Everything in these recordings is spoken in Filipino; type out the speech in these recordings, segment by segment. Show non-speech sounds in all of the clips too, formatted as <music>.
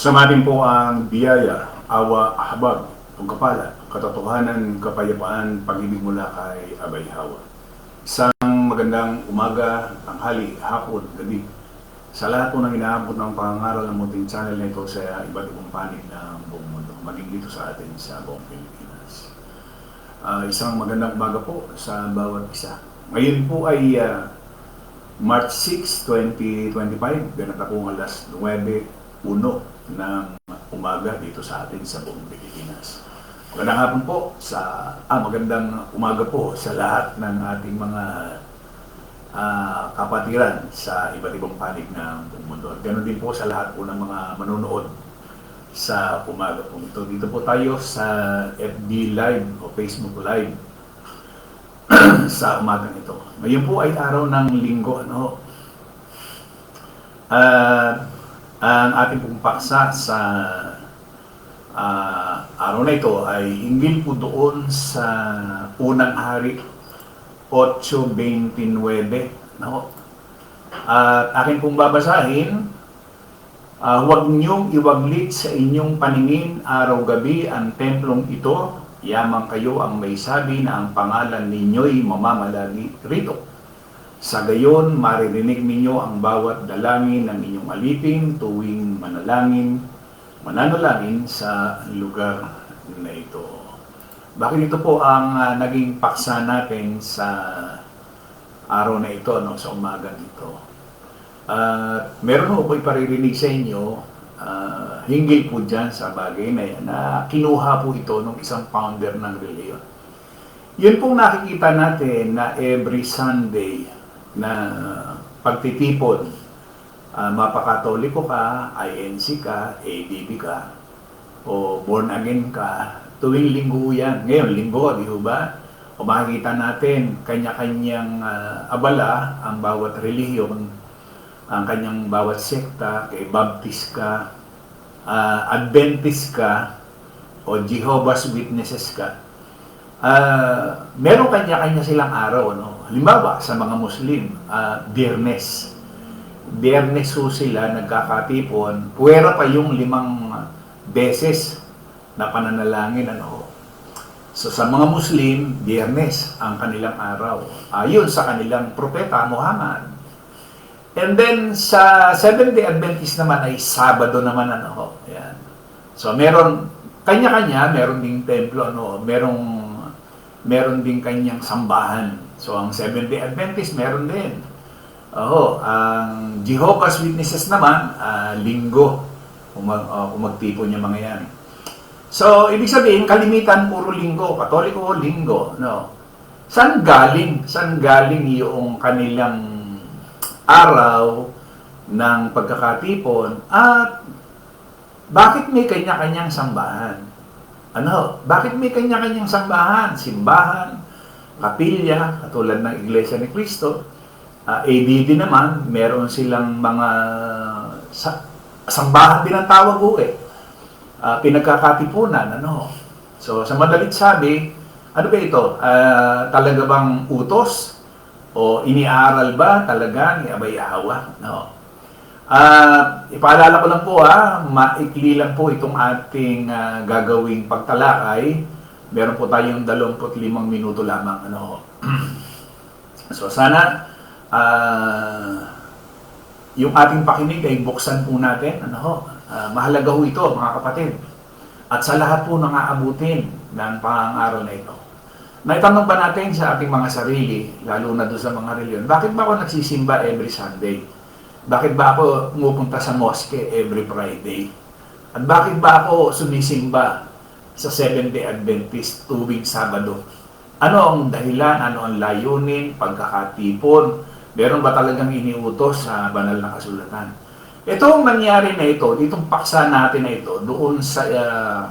Samatin po ang biyaya, awa, habag, pagkapala, katotohanan, kapayapaan, pag-ibig mula kay Abay Hawa. Isang magandang umaga, tanghali, hapon, gabi. Sa lahat po ng inaabot ng pangangaral ng munting channel na ito sa iba't ibang panig ng buong mundo, maging dito sa atin sa buong Pilipinas. Ah, isang magandang umaga po sa bawat isa. Ngayon po ay ah, March 6, 2025, ganata po alas 9.1 ng umaga dito sa atin sa buong Pilipinas. Magandang hapon po sa, ah, magandang umaga po sa lahat ng ating mga ah, kapatiran sa iba't ibang panig ng buong mundo. At Ganon din po sa lahat po ng mga manonood sa umaga po ito. Dito po tayo sa FB Live o Facebook Live <clears throat> sa umagang ito. Ngayon po ay araw ng linggo. Ano? At ang ating pong paksa sa ah, araw na ito ay hinggil po doon sa unang hari 8.29. No? At akin pong babasahin, ah, huwag niyong iwaglit sa inyong paningin araw-gabi ang templong ito, yamang kayo ang may sabi na ang pangalan ninyo'y mamamalagi rito. Sa gayon, maririnig ninyo ang bawat dalangin ng inyong alipin tuwing manalangin, mananalangin sa lugar na ito. Bakit ito po ang ah, naging paksa natin sa araw na ito, no, sa umaga nito? At meron ho ko'y paririnig sa inyo ah, hinggil po dyan sa bagay na yan na kinuha po ito ng isang founder ng reliyon. Yun pong nakikita natin na every Sunday na pagtitipon, uh, mapakatoliko ka, INC ka, ADB ka, o born again ka, tuwing linggo yan. Ngayon, linggo, di ba? O makikita natin, kanya-kanyang ah, abala ang bawat relihiyon, ang kanyang bawat sekta, kay Baptist ka, ah, Adventist ka, o Jehovah's Witnesses ka. Ah, meron kanya-kanya silang araw, no? Halimbawa, sa mga Muslim, ah, Biyernes. Biyernes ho sila nagkakatipon, puwera pa yung limang beses na pananalangin, ano? So sa mga Muslim, Biyernes ang kanilang araw. Ayon sa kanilang propeta Muhammad. And then sa Seventh-day Adventist naman ay Sabado naman ano ho. Ayan. So meron kanya-kanya, meron ding templo ano, merong meron din kanyang sambahan. So ang Seventh-day Adventist meron din. Oo, ang Jehovah's Witnesses naman, ah, linggo, umag, uh, umagtipon niya mga yan. So, ibig sabihin, kalimitan puro linggo, katoliko linggo, no? San galing? San galing yung kanilang araw ng pagkakatipon at bakit may kanya-kanyang sambahan? Ano? Bakit may kanya-kanyang sambahan? Simbahan, kapilya, katulad ng Iglesia ni Cristo. Ah, ADD naman, meron silang mga sa, sambahan din ang tawag ko eh. Ah, pinagkakatipunan, ano. So, sa madalit sabi, ano ba ito? Ah, talaga bang utos? O iniaral ba talaga ni Abay Awa? No. Ah, ipaalala ko lang po ha, maikli lang po itong ating ah, gagawing pagtalakay. Meron po tayong 25 minuto lamang ano. <clears throat> so sana ah, yung ating pakinig ay buksan po natin ano ho. Ah, mahalaga ho ito mga kapatid. At sa lahat po nang aabutin ng pang-aral na ito. Naitanong ba natin sa ating mga sarili, lalo na doon sa mga reliyon, bakit ba ako nagsisimba every Sunday? Bakit ba ako pumupunta sa mosque every Friday? At bakit ba ako sumisimba sa Seventh-day Adventist tuwing Sabado? Ano ang dahilan? Ano ang layunin? Pagkakatipon? Meron ba talagang iniutos sa banal na kasulatan? Itong nangyari na ito, itong paksa natin na ito, doon sa ah,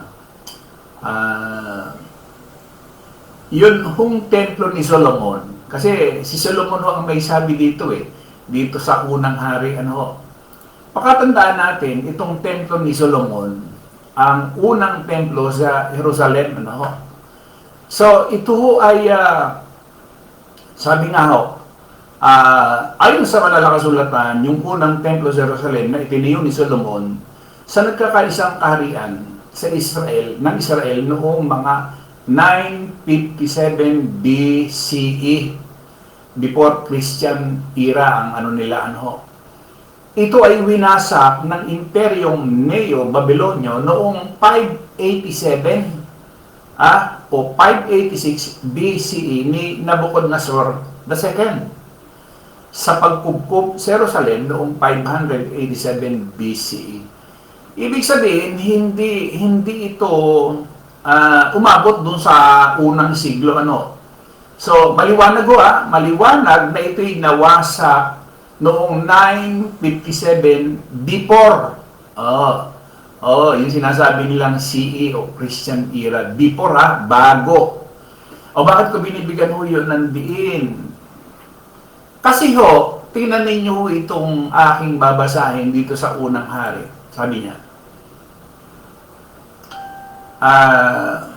ah, yun hong templo ni Solomon, kasi si Solomon ang may sabi dito eh, dito sa unang hari, ano ho. Pakatandaan natin, itong templo ni Solomon, ang unang templo sa Jerusalem, ano. So, ito ho ay, ah, sabi nga ho, ah, ayon sa malalakas kasulatan, yung unang templo sa Jerusalem na itinayo ni Solomon, sa nagkakaisang kaharian sa Israel, ng Israel noong mga 957 BCE before Christian era ang ano nila ano. Ito ay winasak ng imperyong Neo-Babylonyo noong 587 ah, o 586 BCE ni Nabucodonosor II sa pagkupkup sa Jerusalem noong 587 BCE. Ibig sabihin, hindi hindi ito ah, umabot dun sa unang siglo ano. So, maliwanag ko ah, maliwanag na ito'y nawasak noong 957 before. Oh, oh, yung sinasabi nilang CE o Christian era. Before ha, bago. O bakit ko binibigyan ho yun ng diin? Kasi ho, tingnan ninyo ho itong aking babasahin dito sa unang hari. Sabi niya, ah,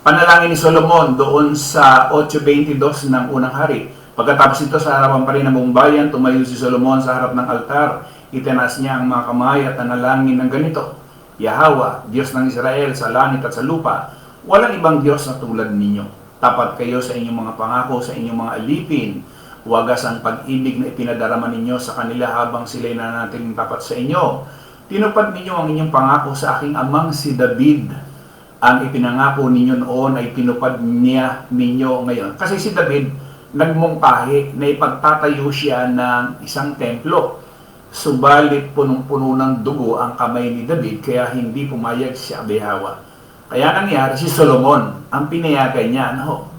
panalangin ni Solomon doon sa 8.22 ng unang hari. Pagkatapos ito sa harapan pa rin ng buong bayan, tumayo si Solomon sa harap ng altar. Itinaas niya ang mga kamay at nanalangin ng ganito. Yahawa, Diyos ng Israel sa langit at sa lupa, walang ibang Diyos na tulad ninyo. Tapat kayo sa inyong mga pangako, sa inyong mga alipin. Wagas ang pag-ibig na ipinadarama ninyo sa kanila habang sila'y nanatiling tapat sa inyo. Tinupad ninyo ang inyong pangako sa aking amang si David ang ipinangako ninyo noon ay pinupad niya ninyo ngayon. Kasi si David, nagmungkahi na ipagtatayo siya ng isang templo. Subalit punong-puno ng dugo ang kamay ni David kaya hindi pumayag si Abihawa. Kaya nangyari si Solomon, ang pinayagan niya. Ano?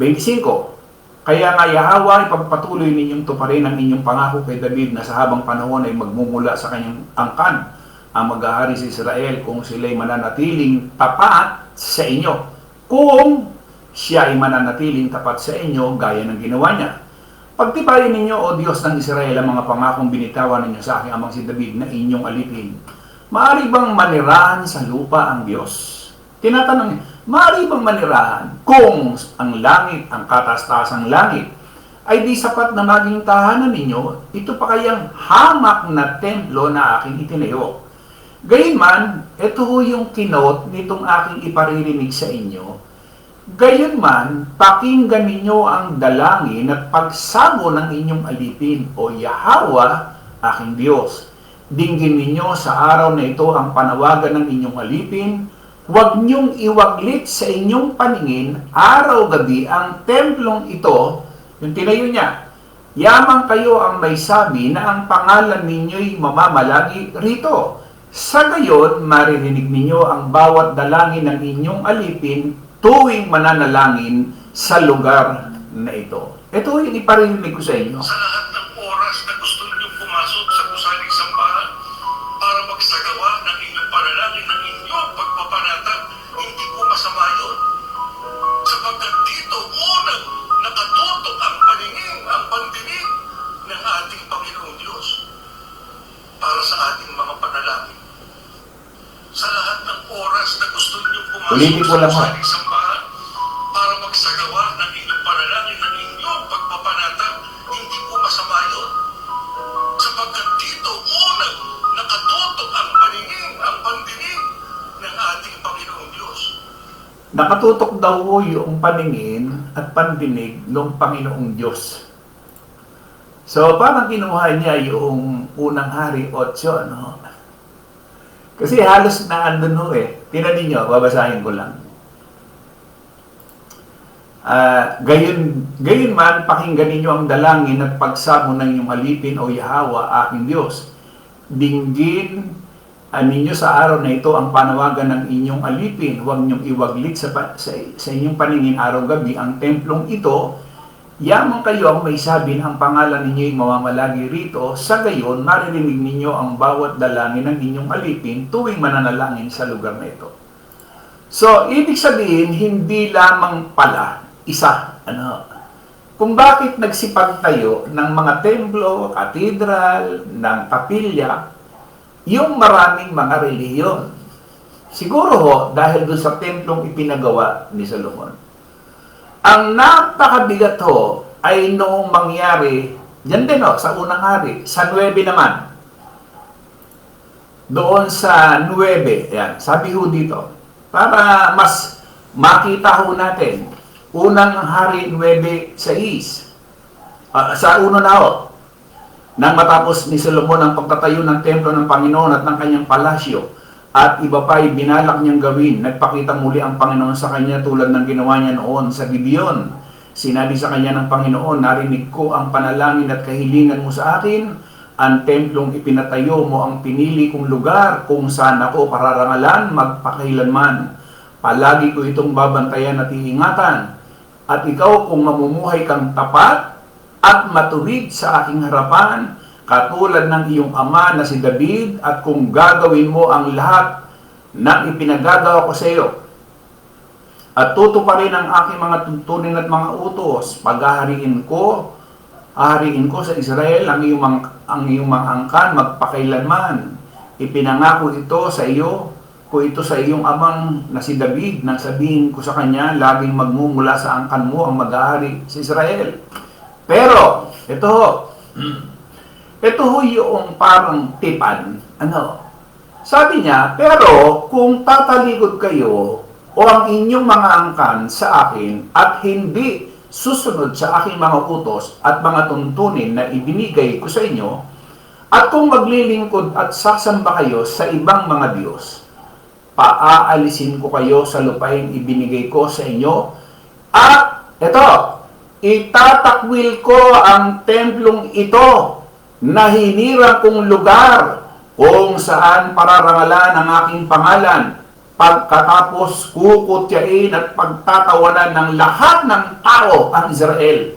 25. Kaya nga Yahawa, ipagpatuloy ninyong tuparin ang inyong pangako kay David na sa habang panahon ay magmumula sa kanyang angkan ang mag-ahari sa Israel kung sila'y mananatiling tapat sa inyo. Kung siya ay mananatiling tapat sa inyo, gaya ng ginawa niya. Pagtibayin ninyo, O Diyos ng Israel, ang mga pangakong binitawan ninyo sa aking amang si David na inyong alipin. Maari bang manirahan sa lupa ang Diyos? Tinatanong niya, maari bang manirahan kung ang langit, ang katastasang langit, ay di sapat na maging tahanan ninyo, ito pa kayang hamak na templo na aking itinayo. Gayunman, ito ho yung kinot nitong aking iparirinig sa inyo. Gayunman, pakinggan ninyo ang dalangin at pagsamo ng inyong alipin o Yahawa, aking Diyos. Dinggin ninyo sa araw na ito ang panawagan ng inyong alipin. Huwag niyong iwaglit sa inyong paningin araw-gabi ang templong ito, yung tinayo niya. Yamang kayo ang may sabi na ang pangalan ninyo'y mamamalagi rito. Sa gayon, maririnig ninyo ang bawat dalangin ng inyong alipin tuwing mananalangin sa lugar na ito. Ito yung iparinig ko sa inyo. sa lahat Ulitin ko lang, ha? para magsagawa ng inyong panalangin ng inyong pagpapanatag, hindi po masama yun. Sapagkat dito unang nakatutok ang paningin, ang pandinig ng ating Panginoong Diyos. Nakatutok daw ho yung paningin at pandinig ng Panginoong Diyos. So, parang kinuha niya yung unang hari, 8, ano? Kasi halos na andun ho eh. Tinan ninyo, babasahin ko lang. Ah, gayon, gayon man, pakinggan ninyo ang dalangin at pagsamo ng inyong alipin o Yahawa, aking Diyos. Dinggin ah, ninyo sa araw na ito ang panawagan ng inyong alipin. Huwag niyong iwaglit sa, sa, sa inyong paningin araw-gabi ang templong ito. Yaman kayo ang may sabi na ang pangalan ninyo'y mamamalagi rito. Sa gayon, maririnig ninyo ang bawat dalangin ng inyong alipin tuwing mananalangin sa lugar na ito. So, ibig sabihin, hindi lamang pala isa. Ano, kung bakit nagsipag tayo ng mga templo, katedral, ng kapilya, yung maraming mga reliyon. Siguro ho, dahil doon sa templong ipinagawa ni Solomon. Ang napakabigat ho ay noong mangyari, yan din ho, sa unang hari, sa 9 naman. doon sa 9, yan, sabi ho dito, para mas makita ho natin, unang hari 9 sa is, ah, sa uno na ho, nang matapos ni Solomon ang pagtatayo ng templo ng Panginoon at ng kanyang palasyo, at iba pa ay binalak niyang gawin, nagpakita muli ang Panginoon sa kanya tulad ng ginawa niya noon sa Gibeon. Sinabi sa kanya ng Panginoon, narinig ko ang panalangin at kahilingan mo sa akin, ang templong ipinatayo mo ang pinili kong lugar kung saan ako pararangalan magpakailanman. Palagi ko itong babantayan at iingatan. At ikaw kung mamumuhay kang tapat at matuwid sa aking harapan, katulad ng iyong ama na si David, at kung gagawin mo ang lahat ng ipinagagawa ko sa iyo, at tutuparin ang aking mga tuntunin at mga utos, paghahariin ko, hahariin ko sa Israel ang iyong, mga, ang iyong mga angkan magpakailanman. Ipinangako ito sa iyo, ko ito sa iyong amang na si David, nang sabihin ko sa kanya, laging magmumula sa angkan mo ang maghahari sa Israel. Pero, ito <clears throat> ito ho yung parang tipan, ano, sabi niya, pero kung tatalikod kayo o ang inyong mga angkan sa akin at hindi susunod sa aking mga utos at mga tuntunin na ibinigay ko sa inyo, at kung maglilingkod at sasamba kayo sa ibang mga Diyos, paaalisin ko kayo sa lupain ibinigay ko sa inyo, at ito, itatakwil ko ang templong ito na hinirang kong lugar kung saan pararangalan ang aking pangalan pagkatapos kukutyain at pagtatawanan ng lahat ng tao ang Israel.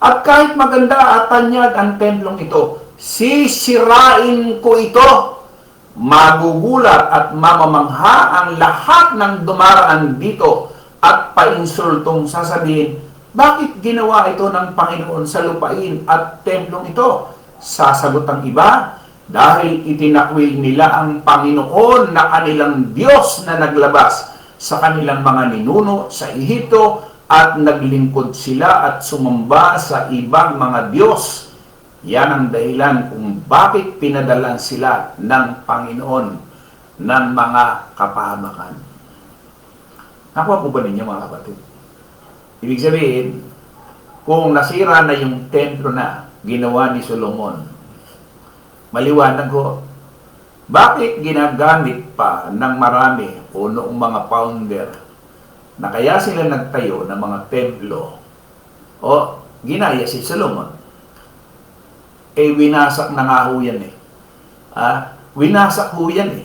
At kahit maganda at tanyag ang templong ito, sisirain ko ito. Magugulat at mamamangha ang lahat ng dumaraan dito at painsultong sasabihin, bakit ginawa ito ng Panginoon sa lupain at templong ito? Sasagot ang iba, dahil itinakwil nila ang Panginoon na kanilang Diyos na naglabas sa kanilang mga ninuno sa Ehipto at naglingkod sila at sumamba sa ibang mga Diyos. Yan ang dahilan kung bakit pinadalan sila ng Panginoon ng mga kapahamakan. Nakuha po ba ninyo mga kapatid? Ibig sabihin, kung nasira na yung templo na ginawa ni Solomon, maliwanag ko, bakit ginagamit pa ng marami o noong mga founder na kaya sila nagtayo ng mga templo o ginaya si Solomon? Eh, winasak na nga ho yan eh. Ah, winasak ho yan eh.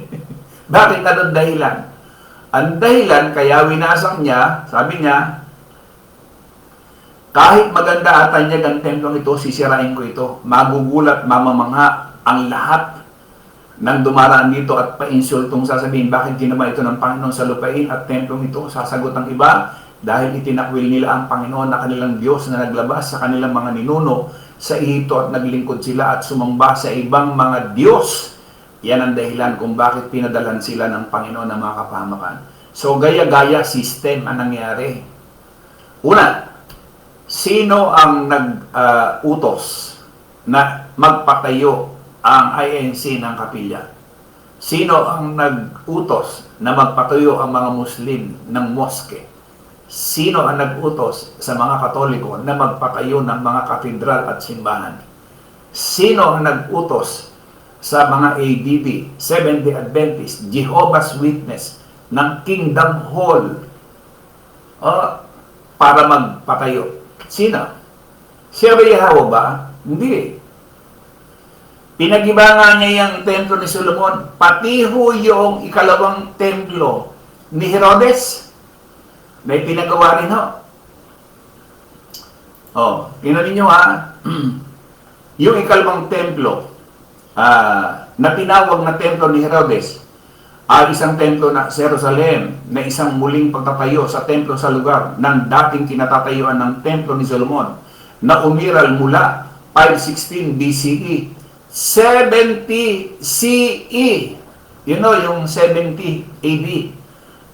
<laughs> bakit anong dahilan? Ang dahilan kaya winasak niya, sabi niya, kahit maganda at tanyag ang templong ito, sisirain ko ito. Magugulat, mamamangha ang lahat ng dumaraan dito at painsultong sasabihin, bakit ginawa ito ng Panginoon sa lupain at templong ito? Sasagot ang iba, dahil itinakwil nila ang Panginoon na kanilang Diyos na naglabas sa kanilang mga ninuno sa Ehipto at naglingkod sila at sumamba sa ibang mga Diyos. Yan ang dahilan kung bakit pinadalan sila ng Panginoon ng mga kapahamakan. So, gaya-gaya system ang nangyari. Una, sino ang nag-utos na magpatayo ang INC ng kapilya? Sino ang nag-utos na magpatayo ang mga Muslim ng moske? Sino ang nag-utos sa mga Katoliko na magpatayo ng mga katedral at simbahan? Sino ang nag-utos sa mga ADB, Seventh-day Adventist, Jehovah's Witness, ng Kingdom Hall o, para magpatayo? Sino? Siya ba Yahweh ba? Hindi. Pinagiba nga niya yung templo ni Solomon, pati ho yung ikalawang templo ni Herodes. May pinagawa rin ho. Oh, tingnan ninyo ha. <clears throat> yung ikalawang templo ah, na tinawag na templo ni Herodes ay isang templo na sa Jerusalem na isang muling pagtatayo sa templo sa lugar ng dating kinatatayuan ng templo ni Solomon na umiral mula 516 BCE 70 CE you know yung 70 AD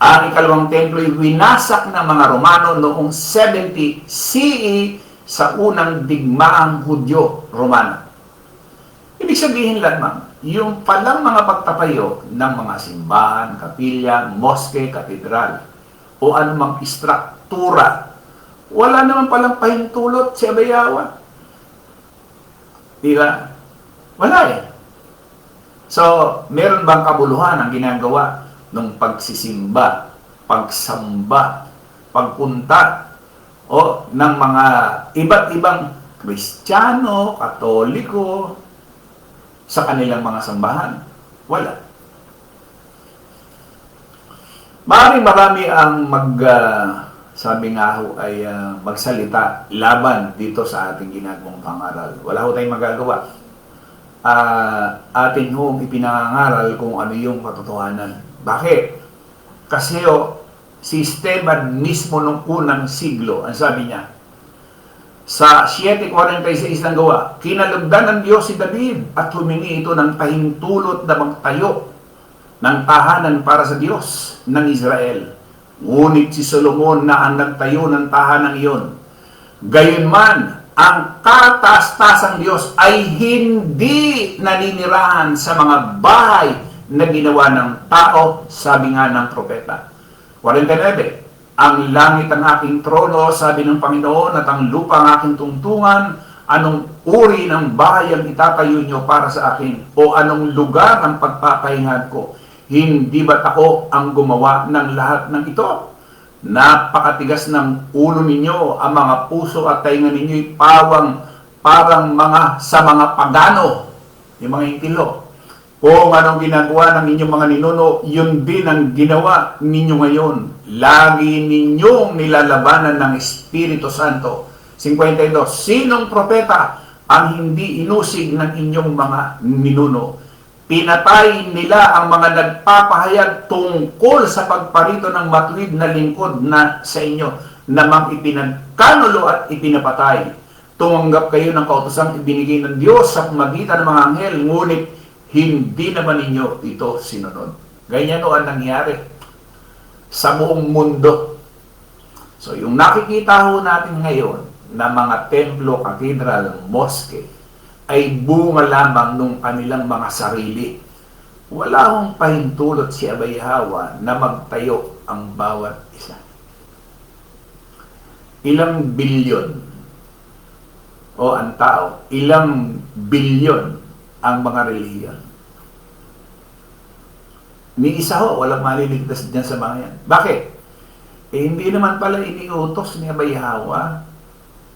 ang ikalawang templo ay winasak ng mga Romano noong 70 CE sa unang digmaang Hudyo-Romano. Ibig sabihin lamang, yung palang mga pagtatayo ng mga simbahan, kapilya, moske, katedral, o anumang istruktura, wala naman palang pahintulot si Abayawa. Di ba? Wala eh. So, meron bang kabuluhan ang ginagawa ng pagsisimba, pagsamba, pagpunta, o ng mga iba't ibang Kristiyano, Katoliko, sa kanilang mga sambahan? Wala. Maaaring marami ang mag, ah, sabi nga ho, ay ah, magsalita laban dito sa ating ginagawang pangaral. Wala ho tayong magagawa. Ah, atin hong ipinangangaral kung ano yung katotohanan. Bakit? Kasi ho, si mismo nung unang siglo, ang sabi niya, sa 7.46 ng gawa, kinalugdan ng Diyos si David at humingi ito ng pahintulot na magtayo ng tahanan para sa Diyos ng Israel. Ngunit si Solomon na ang nagtayo ng tahanan iyon. Gayunman, ang katastasang Diyos ay hindi naninirahan sa mga bahay na ginawa ng tao, sabi nga ng propeta. 49. Ang langit ang aking trono, sabi ng Panginoon, at ang lupa ang aking tungtungan, anong uri ng bahay ang itatayo nyo para sa akin? O anong lugar ang pagpapahingan ko? Hindi ba't ako ang gumawa ng lahat ng ito? Napakatigas ng ulo ninyo, ang mga puso at tainga ninyo'y pawang parang mga sa mga pagano, yung mga intilo. Kung anong ginagawa ng inyong mga ninuno, yun din ang ginawa ninyo ngayon. Lagi ninyong nilalabanan ng Espiritu Santo. 52. Sinong propeta ang hindi inusig ng inyong mga ninuno? Pinatay nila ang mga nagpapahayag tungkol sa pagparito ng matuwid na lingkod na sa inyo namang ipinagkanulo at ipinapatay. Tumanggap kayo ng kautosang ibinigay ng Diyos sa magitan ng mga anghel, ngunit hindi naman ninyo ito sinunod. Ganyan o ang nangyari sa buong mundo. So, yung nakikita ho natin ngayon na mga templo, katedral, moske, ay bunga lamang nung kanilang mga sarili. Wala hong pahintulot si Abay Hawa na magtayo ang bawat isa. Ilang bilyon o ang tao, ilang bilyon ang mga relihiyon. Ni isa ho, walang maliligtas dyan sa mga yan. Bakit? Eh, hindi naman pala iniutos ni Abay Hawa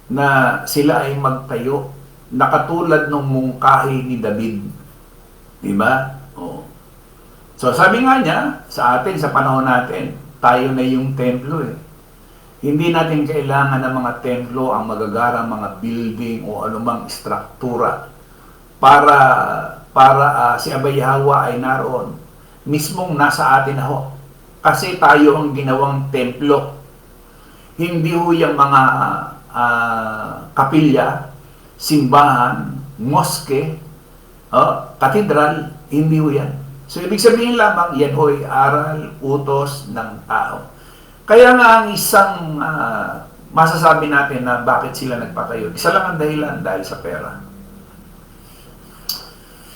na sila ay magtayo na katulad ng mungkahi ni David. Di ba? Oo. So sabi nga niya, sa atin, sa panahon natin, tayo na yung templo eh. Hindi natin kailangan ng mga templo ang magagarang mga building o anumang struktura para para ah, si Abay Hawa ay naroon. Mismong nasa atin na ho. Kasi tayo ang ginawang templo. Hindi ho yung mga ah, kapilya, simbahan, moske, oh, katedral, hindi ho yan. So, ibig sabihin lamang, yan ho'y aral, utos ng tao. Kaya nga ang isang ah, masasabi natin na bakit sila nagpatayo, isa lang ang dahilan dahil sa pera.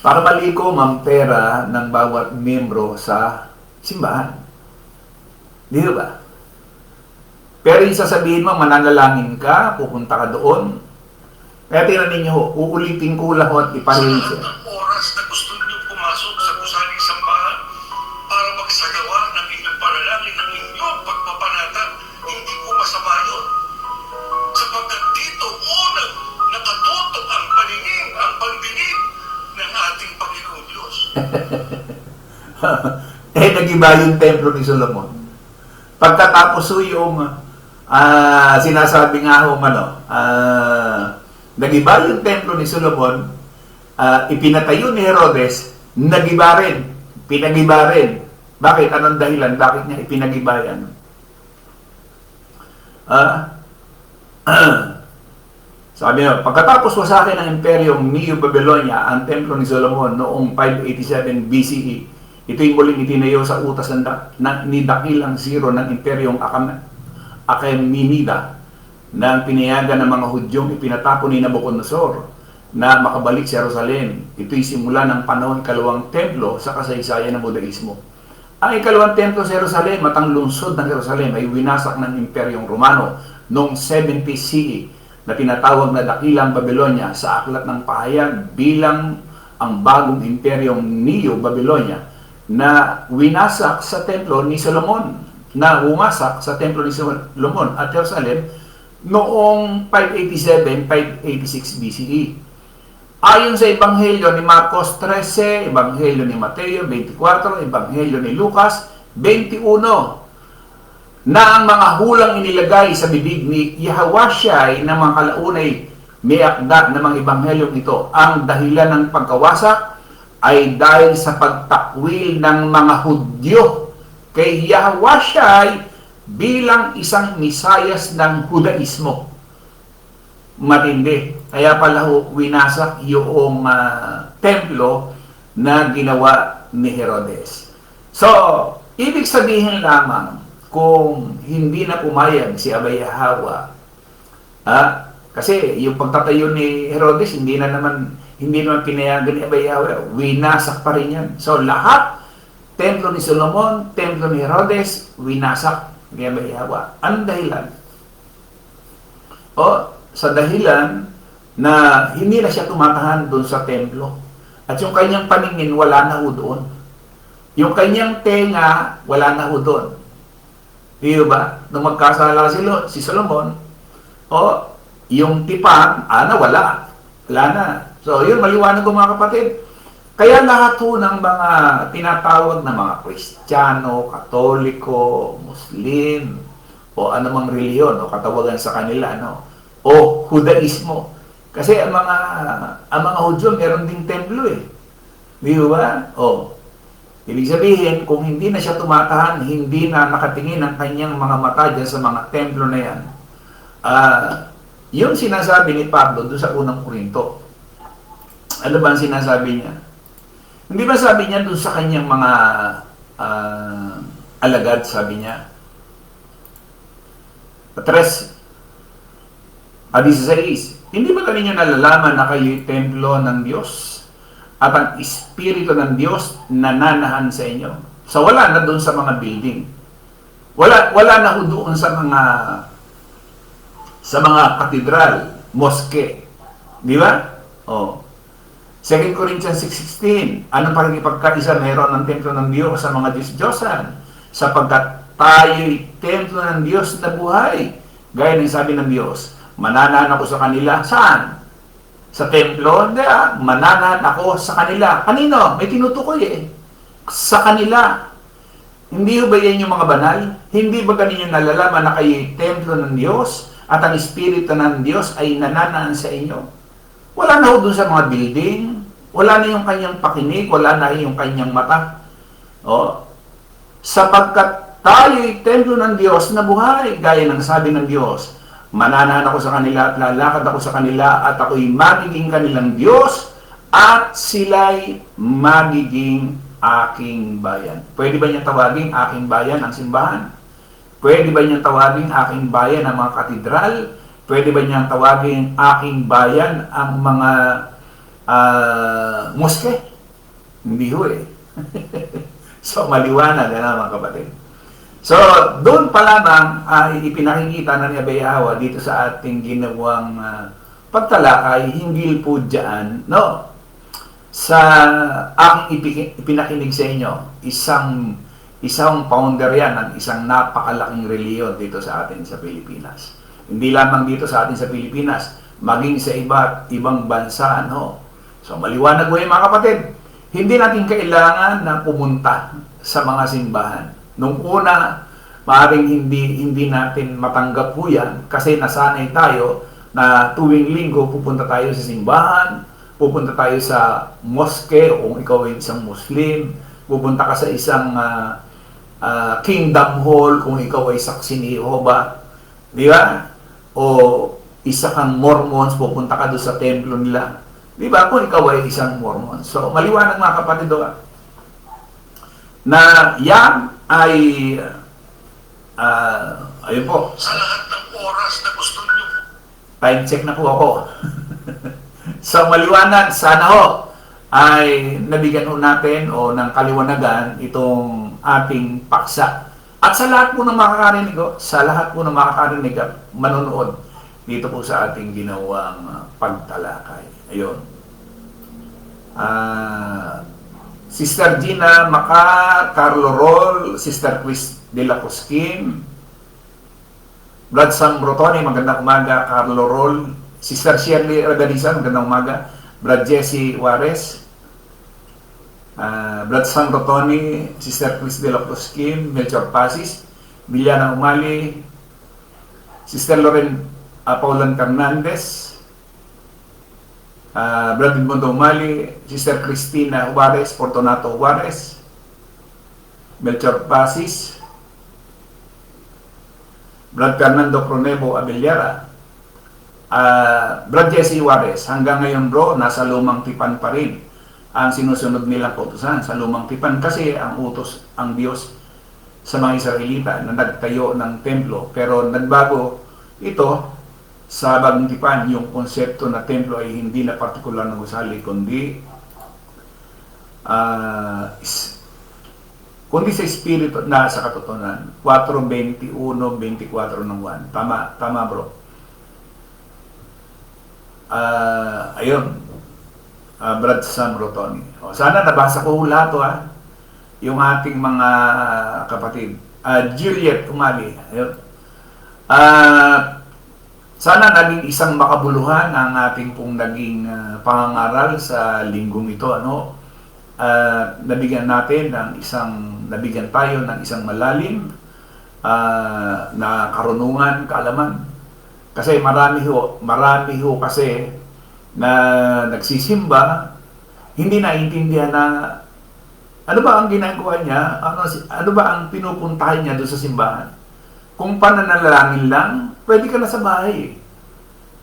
Para malikom ang pera ng bawat membro sa simbahan. Di ba? Pero yung sasabihin mo, mananalangin ka, pupunta ka doon. Kaya tingnan ninyo uulitin ko lahat siya. <laughs> eh, nagiba yung templo ni Solomon. Pagkatapos ho yung ah, sinasabi nga ho, ano, ah, nagiba yung templo ni Solomon, ah, ipinatayo ni Herodes, nagiba rin, pinagiba rin. Bakit? Anong dahilan? Bakit niya ipinagiba yan? Ah, <clears throat> sabi niya, pagkatapos wasakin ng imperyong Neo Babylonia, ang templo ni Solomon noong 587 BCE, ito'y muling itinayo sa utas ng, na, ni Dakilang Zero ng imperyong Akam, Achaemenida na pinayagan ng mga Hudyong ipinatapon ni Nabucodonosor na makabalik sa Jerusalem. Ito'y simula ng panahon ikalawang templo sa kasaysayan ng Budaismo. Ang ikalawang templo sa Jerusalem at ang lungsod ng Jerusalem ay winasak ng Imperyong Romano noong 70 CE na tinatawag na Dakilang Babylonia sa aklat ng pahayag bilang ang bagong imperyong Neo-Babylonia na winasak sa templo ni Solomon na umasak sa templo ni Solomon at Jerusalem noong 587-586 BCE. Ayon sa Ebanghelyo ni Marcos 13, Ebanghelyo ni Mateo 24, Ebanghelyo ni Lucas 21, na ang mga hulang inilagay sa bibig ni Yahweh na mga kalaunay may akda ng mga ebanghelyong ito. Ang dahilan ng pagkawasak ay dahil sa pagtakwil ng mga Hudyo kay Yahweh bilang isang misayas ng Hudaismo. Matindi. Kaya pala winasak yung ah, templo na ginawa ni Herodes. So, ibig sabihin lamang kung hindi na pumayag si Abayahawa, ah, kasi yung pagtatayo ni Herodes, hindi na naman hindi naman pinayagan ni Abayahawa, winasak pa rin yan. So, lahat, templo ni Solomon, templo ni Herodes, winasak ni Abayahawa. Ang dahilan? O, sa dahilan na hindi na siya tumatahan doon sa templo. At yung kanyang paningin, wala na ho doon. Yung kanyang tenga, wala na ho doon. Di ba? Nung magkasala si, Lo- si Solomon, o yung tipan, ana, wala. Wala na. So, yun, maliwanag ko mga kapatid. Kaya lahat ho ng mga tinatawag na mga Kristiyano, Katoliko, Muslim, o anumang reliyon o katawagan sa kanila, no? o Hudaismo. Kasi ang mga ang mga Hudyo meron ding templo eh. Di ba? O. Ibig sabihin, kung hindi na siya tumatahan, hindi na nakatingin ang kanyang mga mata dyan sa mga templo na yan, ah, yung sinasabi ni Pablo doon sa unang Korinto, ano ba ang sinasabi niya? Hindi ba sabi niya doon sa kanyang mga ah, alagad, sabi niya, Tres, ah, 16, hindi ba kaninyo nalalaman na kayo'y templo ng Diyos at ang Espiritu ng Diyos nananahan sa inyo? So wala na doon sa mga building. Wala, wala na ho doon sa mga sa mga katedral, moske. Di ba? Oh. 2 Corinthians 6.16 Anong pakikipagkaisa meron ng templo ng Diyos sa mga Diyos-Diyosan? Sapagkat tayo'y templo ng Diyos na buhay. Gaya ng sabi ng Diyos, mananahan ako sa kanila. Saan? Sa templo? Hindi ah. Mananahan ako sa kanila. Kanino? May tinutukoy eh. Sa kanila. Hindi ba yan yung mga banal? Hindi ba kaninyo nalalaman na kayo'y templo ng Diyos at ang Espiritu ng Diyos ay nananahan sa inyo? Wala na ho dun sa mga building. Wala na yung kanyang pakinig. Wala na yung kanyang mata. O, sapagkat tayo'y templo ng Diyos na buhay, gaya ng sabi ng Diyos, mananahan ako sa kanila at lalakad ako sa kanila at ako'y magiging kanilang Diyos at sila'y magiging aking bayan. Pwede ba niyang tawagin aking bayan ang simbahan? Pwede ba niyang tawagin aking bayan ang mga katedral? Pwede ba niyang tawagin aking bayan ang mga ah, moske? Hindi ho eh. <laughs> so maliwanag na mga kapatid. So, doon pa lamang ay ipinakikita na ni Abayawa dito sa ating ginawang ah, pagtalakay, hinggil po dyan, no? Sa aking ipinakinig sa inyo, isang isang founder yan ng isang napakalaking reliyon dito sa atin sa Pilipinas. Hindi lamang dito sa atin sa Pilipinas, maging sa iba't ibang bansa, no? So, maliwanag ko yung mga kapatid, hindi natin kailangan na pumunta sa mga simbahan. Nung una, maaaring hindi hindi natin matanggap po yan kasi nasanay tayo na tuwing linggo pupunta tayo sa simbahan, pupunta tayo sa moske o kung ikaw ay isang Muslim, pupunta ka sa isang ah, ah, kingdom hall kung ikaw ay saksi ni Jehovah, di ba? O isa kang Mormons, pupunta ka doon sa templo nila. Di ba? Kung ikaw ay isang Mormon. So, maliwanag mga kapatid ah, na yan ay ah, ayun po, Sa lahat ng oras na gusto niyo time check na po ako. <laughs> So maliwanag, sana ho ay nabigyan ho natin o ng kaliwanagan itong ating paksa. At sa lahat po ng makakarinig sa lahat po ng makakarinig at manonood dito po sa ating ginawang ah, pagtalakay. Ayun. Ah, Sister Gina Maca, Carlo Roll, Sister Chris De La Cosquin, Brad Sam Brotoni, magandang umaga, Carlo Roll, Sister Shirley Radalisan, magandang umaga, Brad Jesse Juarez, ah, Brad Sam Brotoni, Sister Chris De La Cosquin, Melchor Pasis, Biliana Umali, Sister Loren uh, Paulan Fernandez, uh, Brad Edmundo Umali, Sister Cristina Juarez, Fortunato Juarez, Melchor Pasis, Brad Fernando Pronevo Abellera, uh, Brad Jesse Juarez, hanggang ngayon bro, nasa lumang tipan pa rin ang sinusunod nilang kautusan sa lumang tipan. Kasi ang utos ang Diyos sa mga Israelita na nagtayo ng templo. Pero nagbago ito sa bagong tipan. Yung konsepto na templo ay hindi na partikular na gusali kundi ah, is- kundi sa espiritu na sa katotohanan. 4.21 24 ng 1 tama tama bro. Ah, ayun Ah, Brad Sam Rotoni. O, sana nabasa ko lahat ah yung ating mga kapatid. Ah, Juliet Umali. Ayun. Ah, sana naging isang makabuluhan ang ating pong naging ah, pangangaral sa linggong ito ano? At nabigyan natin ng isang nabigyan tayo ng isang malalim ah, na karunungan, kaalaman. Kasi marami ho, marami ho kasi na nagsisimba, hindi naintindihan na ano ba ang ginagawa niya? Ano, ano ba ang pinupuntahan niya doon sa simbahan? Kung pananalangin lang, pwede ka na sa bahay.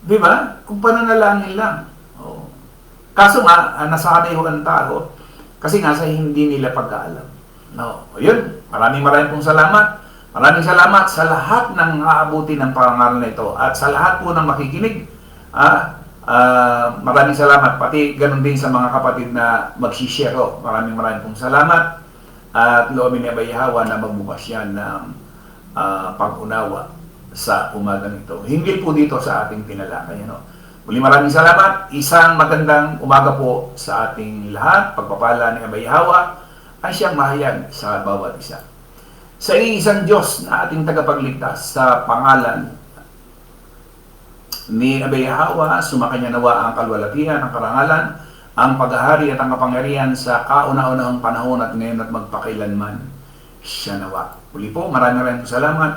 Di ba? Kung pananalangin lang. Oo. Kaso nga, nasanay ho ang tao kasi nga sa hindi nila pagkaalam. No. O yun, maraming maraming pong salamat. Maraming salamat sa lahat ng aabuti ng pangaral na ito at sa lahat po ng makikinig. Ah, ah, maraming salamat. Pati ganun din sa mga kapatid na mag-share. ho. Maraming maraming pong salamat. At loobin ni Abay Hawa na magbukas yan ng ah, pag-unawa sa umaga nito. Hindi po dito sa ating tinalakay. Ano? Muli maraming salamat. Isang magandang umaga po sa ating lahat. Pagpapala ni Abay Hawa ay siyang mahayag sa bawat isa. Sa iisang Diyos na ating tagapagligtas sa pangalan ni Abay Hawa, sumakanya nawa ang kalwalatian, ang karangalan, ang paghahari at ang kapangyarihan sa kauna-unahang panahon at ngayon at magpakailanman siya nawa. Uli po, maraming po salamat.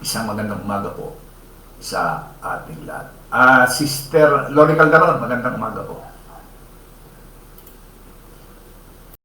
Isang magandang umaga po sa ating lahat. Ah, Sister Lori Calderon, magandang umaga po.